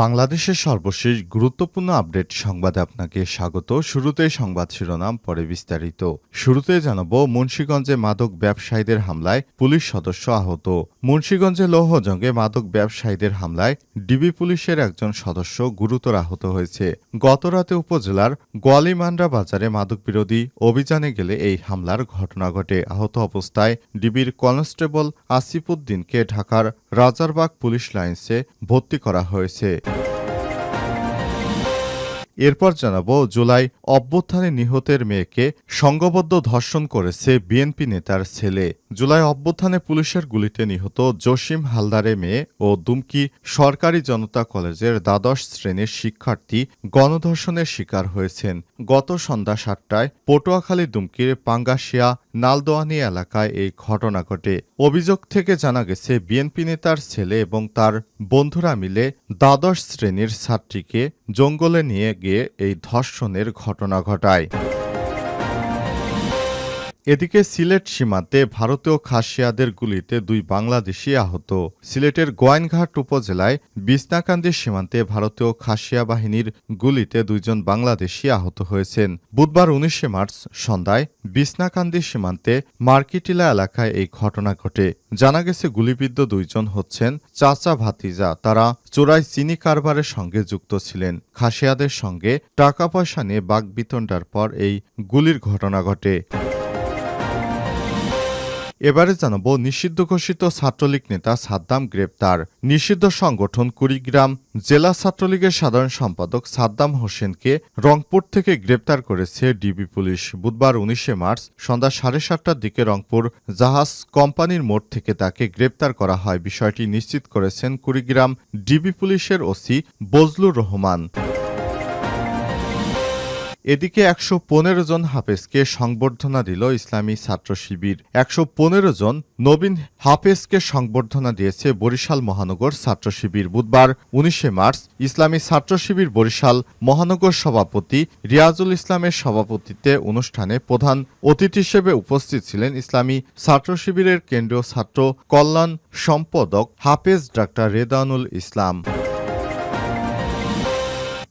বাংলাদেশের সর্বশেষ গুরুত্বপূর্ণ আপডেট সংবাদে আপনাকে স্বাগত। শুরুতেই সংবাদ শিরোনাম, পরে বিস্তারিত। শুরুতে জানাব, মুন্সীগঞ্জে মাদক ব্যবসায়ীদের হামলায় পুলিশ সদস্য আহত। মুন্সীগঞ্জে লৌহজঙ্গে মাদক ব্যবসায়ীদের হামলায় ডিবি পুলিশের একজন সদস্য গুরুতর আহত হয়েছে। গতরাতে উপজেলার গোয়ালিমান্ডা বাজারে মাদক বিরোধী অভিযানে গেলে এই হামলার ঘটনা ঘটে। আহত অবস্থায় ডিবির কনস্টেবল আসিফুদ্দিনকে ঢাকার রাজারবাগ পুলিশ লাইন্সে ভর্তি করা হয়েছে। Thank you. এরপর জানাব জুলাই অভ্যুত্থানে নিহতের মেয়েকে সংঘবদ্ধ ধর্ষণ করেছে বিএনপি নেতার ছেলে। জুলাই অভ্যুত্থানে পুলিশের গুলিতে নিহত জসিম হালদারে মেয়ে ও দুমকি সরকারি জনতা কলেজের দ্বাদশ শ্রেণির শিক্ষার্থী গণধর্ষণের শিকার হয়েছেন। গত সন্ধ্যা সাতটায় পটুয়াখালী দুমকির পাঙ্গাশিয়া নালদোয়ানি এলাকায় এই ঘটনা ঘটে। অভিযোগ থেকে জানা গেছে, বিএনপি নেতার ছেলে এবং তার বন্ধুরা মিলে দ্বাদশ শ্রেণির ছাত্রীকে জঙ্গলে নিয়ে গিয়ে এই ধর্ষণের ঘটনা ঘটায়। এদিকে সিলেট সীমান্তে ভারতীয় খাসিয়াদের গুলিতে দুই বাংলাদেশি আহত। সিলেটের গোয়াইনঘাট উপজেলায় বিছনাকান্দি সীমান্তে ভারতীয় খাসিয়া বাহিনীর গুলিতে দুইজন বাংলাদেশি আহত হয়েছেন। বুধবার উনিশে মার্চ সন্ধ্যায় বিছনাকান্দি সীমান্তে মার্কিটিলা এলাকায় এই ঘটনা ঘটে। জানা গেছে, গুলিবিদ্ধ দুইজন হচ্ছেন চাচা ভাতিজা। তারা চোরাই চিনি কারবারের সঙ্গে যুক্ত ছিলেন। খাসিয়াদের সঙ্গে টাকা পয়সা নিয়ে বাঘ বিতণ্ডার পর এই গুলির ঘটনা ঘটে। এবারে জানাব নিষিদ্ধ ঘোষিত ছাত্রলীগ নেতা সাদ্দাম গ্রেপ্তার। নিষিদ্ধ সংগঠন কুড়িগ্রাম জেলা ছাত্রলীগের সাধারণ সম্পাদক সাদ্দাম হোসেনকে রংপুর থেকে গ্রেপ্তার করেছে ডিবি পুলিশ। বুধবার উনিশে মার্চ সন্ধ্যা সাড়ে সাতটার দিকে রংপুর জাহাজ কোম্পানির মোড় থেকে তাকে গ্রেপ্তার করা হয়। বিষয়টি নিশ্চিত করেছেন কুড়িগ্রাম ডিবি পুলিশের ওসি বজলুর রহমান। এদিকে একশো পনেরো জন হাফেজকে সংবর্ধনা দিল ইসলামী ছাত্র শিবির। একশো পনেরো জন নবীন হাফেজকে সংবর্ধনা দিয়েছে বরিশাল মহানগর ছাত্র শিবির বুধবার, উনিশে মার্চ। ইসলামী ছাত্র শিবির বরিশাল মহানগর সভাপতি রিয়াজুল ইসলামের সভাপতিত্বে অনুষ্ঠানে প্রধান অতিথি হিসেবে উপস্থিত ছিলেন ইসলামী ছাত্র শিবিরের কেন্দ্রীয় ছাত্র কল্যাণ সম্পাদক হাফেজ ডাক্তার রেদানুল ইসলাম।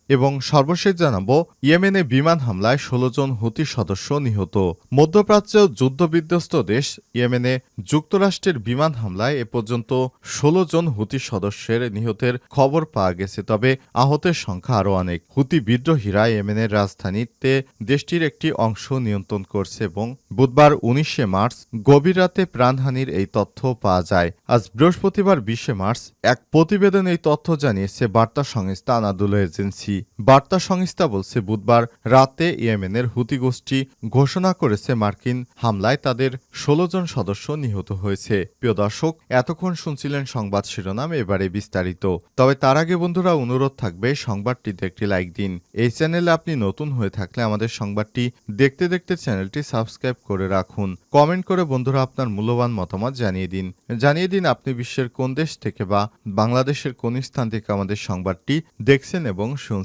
এবং সর্বশেষ জানাব, ইয়েমেনে বিমান হামলায় ষোলো জন হুতি সদস্য নিহত। মধ্যপ্রাচ্য যুদ্ধবিধ্বস্ত দেশ ইয়েমেনে যুক্তরাষ্ট্রের বিমান হামলায় এ পর্যন্ত ষোলো জন হুতি সদস্যের নিহতের খবর পাওয়া গেছে, তবে আহতের সংখ্যা আরও অনেক। হুতি বিদ্রোহীরা ইয়েমেনের রাজধানীতে দেশটির একটি অংশ নিয়ন্ত্রণ করছে এবং বুধবার উনিশে মার্চ গভীর রাতে প্রাণহানির এই তথ্য পাওয়া যায়। আজ বৃহস্পতিবার বিশে মার্চ এক প্রতিবেদন এই তথ্য জানিয়েছে বার্তা সংস্থা আনাদুল এজেন্সি। বার্তা সংস্থা বলছে, বুধবার রাতে ইয়েমেনের হুতি গোষ্ঠী ঘোষণা করেছে মার্কিন হামলায় তাদের ষোলো জন সদস্য নিহত হয়েছে। প্রিয় দর্শক, এতক্ষণ শুনছিলেন সংবাদ শিরোনাম, এবারে বিস্তারিত। তবে তার আগে বন্ধুরা, অনুরোধ থাকবে, সংবাদটিতে একটি লাইক দিন। এই চ্যানেলে আপনি নতুন হয়ে থাকলে আমাদের সংবাদটি দেখতে দেখতে চ্যানেলটি সাবস্ক্রাইব করে রাখুন। কমেন্ট করে বন্ধুরা আপনার মূল্যবান মতামত জানিয়ে দিন। জানিয়ে দিন আপনি বিশ্বের কোন দেশ থেকে বা বাংলাদেশের কোন স্থান থেকে আমাদের সংবাদটি দেখছেন এবং শুনছেন।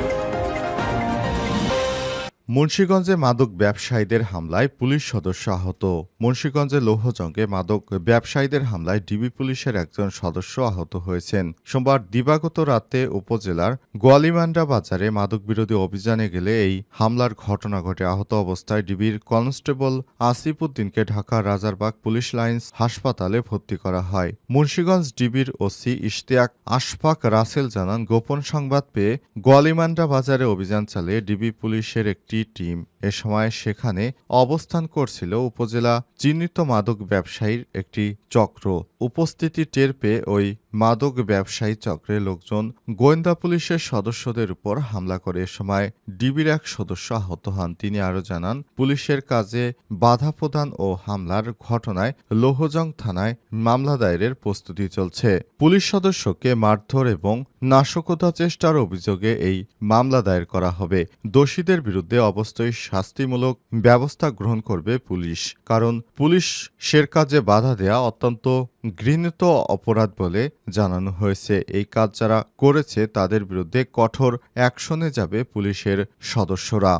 মুন্সীগঞ্জে মাদক ব্যবসায়ীদের হামলায় পুলিশ সদস্য আহত। মুন্সীগঞ্জে লৌহজঙ্গে মাদক ব্যবসায়ীদের হামলায় ডিবি পুলিশের একজন সদস্য আহত হয়েছেন। সোমবার দিবাগত রাতে উপজেলার গোয়ালিমান্ডা বাজারে মাদক বিরোধী অভিযানে গেলে এই হামলার ঘটনা ঘটে। আহত অবস্থায় ডিবির কনস্টেবল আসিফ উদ্দিনকে ঢাকা রাজারবাগ পুলিশ লাইন্স হাসপাতালে ভর্তি করা হয়। মুন্সীগঞ্জ ডিবির ওসি ইশতিয়াক আশফাক রাসেল জানান, গোপন সংবাদ পেয়ে গোয়ালিমান্ডা বাজারে অভিযান চালিয়ে ডিবি পুলিশের একটি টিম এ সময় সেখানে অবস্থান করছিল উপজেলা চিহ্নিত মাদক ব্যবসায়ীর একটি চক্র। উপস্থিতি টের পেয়ে ওই মাদক ব্যবসায়ী চক্রের লোকজন গোয়েন্দা পুলিশের সদস্যদের উপর হামলা করে। এ সময় ডিবির এক সদস্য আহত হন। তিনি আরও জানান, পুলিশের কাজে বাধা প্রদান ও হামলার ঘটনায় লোহজং থানায় মামলা দায়েরের প্রস্তুতি চলছে। পুলিশ সদস্যকে মারধর এবং নাশকতা চেষ্টার অভিযোগে এই মামলা দায়ের করা হবে। দোষীদের বিরুদ্ধে অবশ্যই শাস্তিমূলক ব্যবস্থা গ্রহণ করবে পুলিশ। কারণ পুলিশ পুলিশের কাজে বাধা দেয়া অত্যন্ত ঘৃণিত অপরাধ বলে জানানো হয়েছে। এই কাজ যারা করেছে তাদের বিরুদ্ধে কঠোর অ্যাকশনে যাবে পুলিশের সদস্যরা।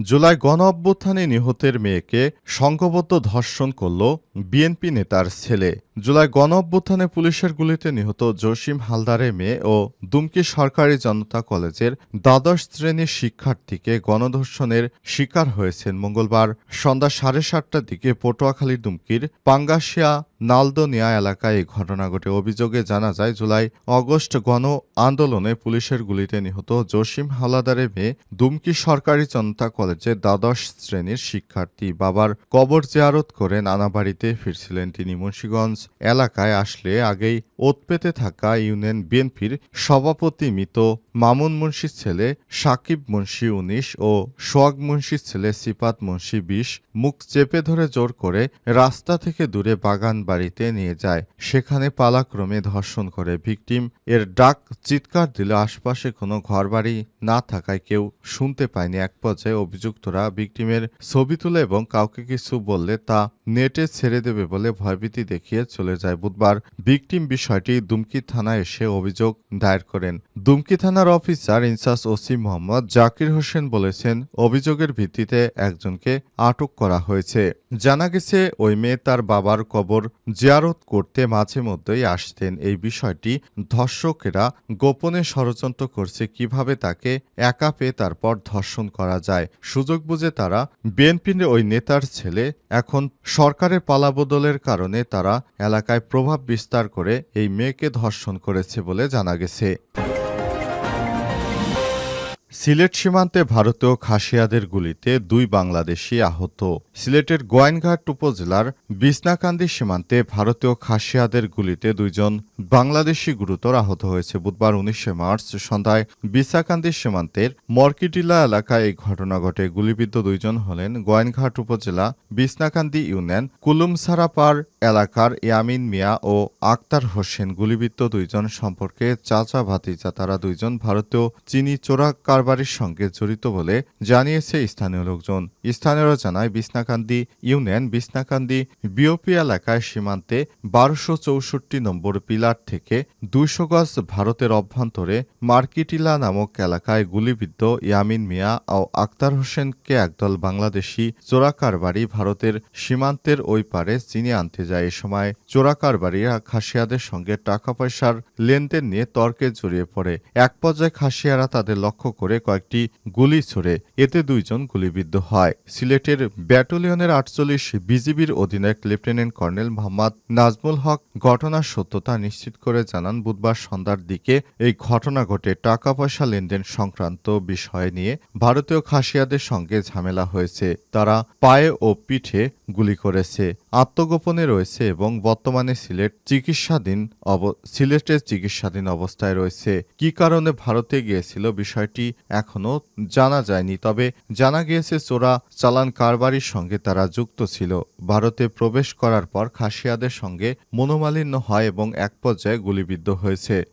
জুলাই গণ অভ্যুত্থানে নিহতের মেয়েকে সংঘবদ্ধ ধর্ষণ করল বিএনপি নেতার ছেলে। জুলাই গণ অভ্যুত্থানে পুলিশের গুলিতে নিহত জসিম হালদারের মেয়ে ও দুমকি সরকারি জনতা কলেজের দ্বাদশ শ্রেণির শিক্ষার্থীকে গণধর্ষণের শিকার হয়েছেন মঙ্গলবার সন্ধ্যা সাড়ে সাতটার দিকে পটুয়াখালী দুমকির পাঙ্গাসিয়া নালদনিয়া এলাকায় এই ঘটনা ঘটে। অভিযোগে জানা যায়, জুলাই অগস্ট গণ আন্দোলনে পুলিশের গুলিতে নিহত জসিম হালাদারের মেয়ে দুমকি সরকারি জনতা কলেজের দ্বাদশ শ্রেণির শিক্ষার্থী বাবার কবর জিয়ারত করে নানা বাড়িতে ফিরছিলেন। তিনি মুন্সীগঞ্জ এলাকায় আসলে আগেই ওত পেতে থাকা ইউনিয়ন বিএনপির সভাপতি মৃত মামুন মুন্সির ছেলে সাকিব মুন্সি উনিশ ও সোয়াগ মুন্সির ছেলে সিপাত মুন্সি বিশ মুখ চেপে ধরে জোর করে রাস্তা থেকে দূরে বাগান বাড়িতে নিয়ে যায়। সেখানে পালাক্রমে ধর্ষণ করে ভিকটিম। এর ডাক চিৎকার দিলে আশপাশে কোনো ঘরবাড়ি না থাকায় কেউ শুনতে পায়নি। এক পর্যায়ে অভিযুক্তরা ভিকটিমের ছবি তুলে এবং কাউকে কিছু বললে তা নেটে ছেড়ে দেবে বলে ভয়ভীতি দেখিয়ে চলে যায় বুধবার। ভিকটিম বিষয়টি দুমকি থানায় এসে অভিযোগ দায়ের করেন। দুমকি থানার officer incharge OC Mohammad Zakir Hossain বলেছেন, অভিযোগের ভিত্তিতে একজনকে আটক করা হয়েছে। জানা গেছে, ওই মেয়ে তার বাবার কবর জিয়ারত করতে মাঝে মধ্যেই আসতেন এই বিষয়টি। ধর্ষকেরা গোপনে ষড়যন্ত্র করছে কীভাবে তাকে একা পেয়ে তারপর ধর্ষণ করা যায়। সুযোগ বুঝে তারা বিএনপির ওই নেতার ছেলে, এখন সরকারের পালাবদলের কারণে তারা এলাকায় প্রভাব বিস্তার করে এই মেয়েকে ধর্ষণ করেছে বলে জানা গেছে। সিলেট সীমান্তে ভারতীয় খাসিয়াদের গুলিতে দুই বাংলাদেশি আহত। সিলেটের গোয়াইনঘাট উপজেলার বিসনাকান্দি সীমান্তে ভারতীয় খাসিয়াদের গুলিতে দুইজন বাংলাদেশি গুরুতর আহত হয়েছে বুধবার উনিশে মার্চ সন্ধ্যায় বিসাকান্দি সীমান্তের মর্কিটিলা এলাকায় এই ঘটনা ঘটে। গুলিবিদ্ধ দুইজন হলেন গোয়াইনঘাট উপজেলা বিসনাকান্দি ইউনিয়ন কুলুমসারাপার এলাকার ইয়ামিন মিয়া ও আক্তার হোসেন। গুলিবিদ্ধ দুইজন সম্পর্কে চাচা ভাতিজা তারা দুইজন ভারতীয় চিনি চোরা কারবারির সঙ্গে জড়িত বলে জানিয়েছে স্থানীয় লোকজন। স্থানীয়রা জানায় বিসনাকান্দি ইউনিয়ন বিসনাকান্দি বিওপি এলাকায় সীমান্তে বারোশো চৌষট্টি নম্বর পিলার থেকে দুইশো গজ ভারতের অভ্যন্তরে মার্কিটিলা নামক এলাকায় গুলিবিদ্ধ ইয়ামিন মিয়া ও আক্তার হোসেনকে একদল বাংলাদেশি চোরাকারবারি ভারতের সীমান্তের ওই পারে চিনি আনতে যায়। এ সময় চোরাকারবারিরা খাসিয়াদের সঙ্গে টাকা পয়সার লেনদেন নিয়ে তর্কে জড়িয়ে পড়ে। এক পর্যায়ে খাসিয়ারা তাদের লক্ষ্য করে কয়েকটি গুলি ছড়ে। এতে দুইজন গুলিবিদ্ধ হয়। সিলেটের ব্যাটালিয়নের আটচল্লিশ বিজিবির অধিনায়ক লেফটেন্যান্ট কর্নেল মোহাম্মদ নাজমুল হক ঘটনার সত্যতা নিশ্চিত করে জানান, বুধবার সন্ধ্যার দিকে এই ঘটনা ঘটে টাকা পয়সা লেনদেন সংক্রান্ত বিষয় নিয়ে ভারতীয় খাসিয়াদের সঙ্গে ঝামেলা হয়েছে। তারা পায়ে ও পিঠে গুলি করেছে। আত্মগোপনে রয়েছে এবং বর্তমানে সিলেট চিকিৎসাধীন সিলেটের চিকিৎসাধীন অবস্থায় রয়েছে। কি কারণে ভারতে গিয়েছিল বিষয়টি এখনও জানা যায়নি। তবে জানা গিয়েছে, চোরা চালান কারবারির সঙ্গে তারা যুক্ত ছিল। ভারতে প্রবেশ করার পর খাসিয়াদের সঙ্গে মনোমালিন্য হয় এবং এক পর্যায়ে গুলিবিদ্ধ হয়েছে।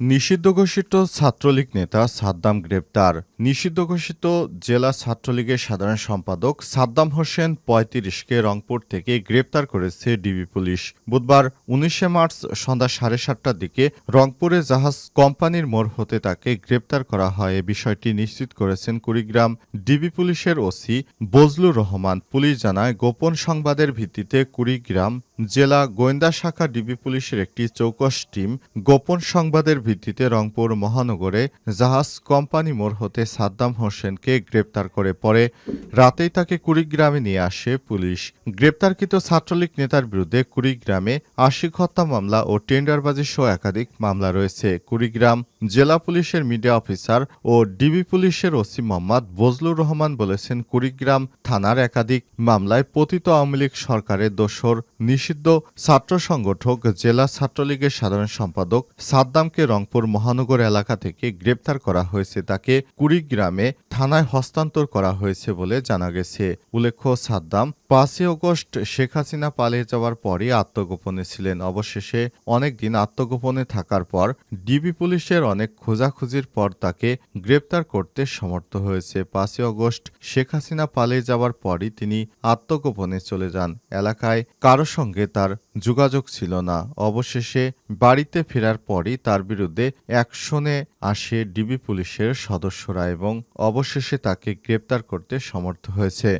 নিষিদ্ধ ঘোষিত ছাত্রলীগ নেতা সাদ্দাম গ্রেপ্তার। নিষিদ্ধ ঘোষিত জেলা ছাত্রলীগের সাধারণ সম্পাদক সাদ্দাম হোসেন পঁয়ত্রিশকে রংপুর থেকে গ্রেপ্তার করেছে ডিবি পুলিশ। বুধবার উনিশে মার্চ সন্ধ্যা সাড়ে সাতটার দিকে রংপুরে জাহাজ কোম্পানির মোড় হতে তাকে গ্রেপ্তার করা হয়। এ বিষয়টি নিশ্চিত করেছেন কুড়িগ্রাম ডিবি পুলিশের ওসি বজলুর রহমান। পুলিশ জানায়, গোপন সংবাদের ভিত্তিতে কুড়িগ্রাম জেলা গোয়েন্দা শাখা ডিবি পুলিশের একটি চৌকস টিম গোপন সংবাদের ভিত্তিতে রংপুর মহানগরে জাহাজ কোম্পানি মোড় হতে সাদ্দাম হোসেনকে গ্রেপ্তার করে পরে রাতেই তাকে কুড়িগ্রামে নিয়ে আসে পুলিশ। গ্রেপ্তারকৃত ছাত্রলীগ নেতার বিরুদ্ধে কুড়িগ্রামে আশিক হত্যা মামলা ও টেন্ডারবাজি সহ একাধিক মামলা রয়েছে। কুড়িগ্রাম জেলা পুলিশের মিডিয়া অফিসার ও ডিবি পুলিশের ওসি মোহাম্মদ বজলুর রহমান বলেছেন, কুড়িগ্রাম থানার একাধিক মামলায় পতিত আওয়ামী লীগ সরকারের দোসর নিষিদ্ধ ছাত্র সংগঠক জেলা ছাত্রলীগের সাধারণ সম্পাদক সাদ্দামকে রংপুর মহানগর এলাকা থেকে গ্রেপ্তার করা হয়েছে। তাকে কুড়িগ্রামে থানায় হস্তান্তর করা হয়েছে বলে জানা গেছে। উল্লেখ্য, সাদ্দাম পাঁচই অগস্ট শেখ হাসিনা পালিয়ে যাওয়ার পরই আত্মগোপনে ছিলেন। অবশেষে অনেকদিন আত্মগোপনে থাকার পর ডিবি পুলিশের অনেক খোঁজাখুঁজির পর তাকে গ্রেপ্তার করতে সমর্থ হয়েছে। পাঁচই অগস্ট শেখ হাসিনা পালিয়ে যাওয়ার পরই তিনি আত্মগোপনে চলে যান। এলাকায় কারও সঙ্গে তার যোগাযোগ ছিল না। অবশেষে বাড়িতে ফেরার পরই তার বিরুদ্ধে অ্যাকশনে আসে ডিবি পুলিশের সদস্যরা এবং অবশেষে তাকে গ্রেপ্তার করতে সমর্থ হয়েছে।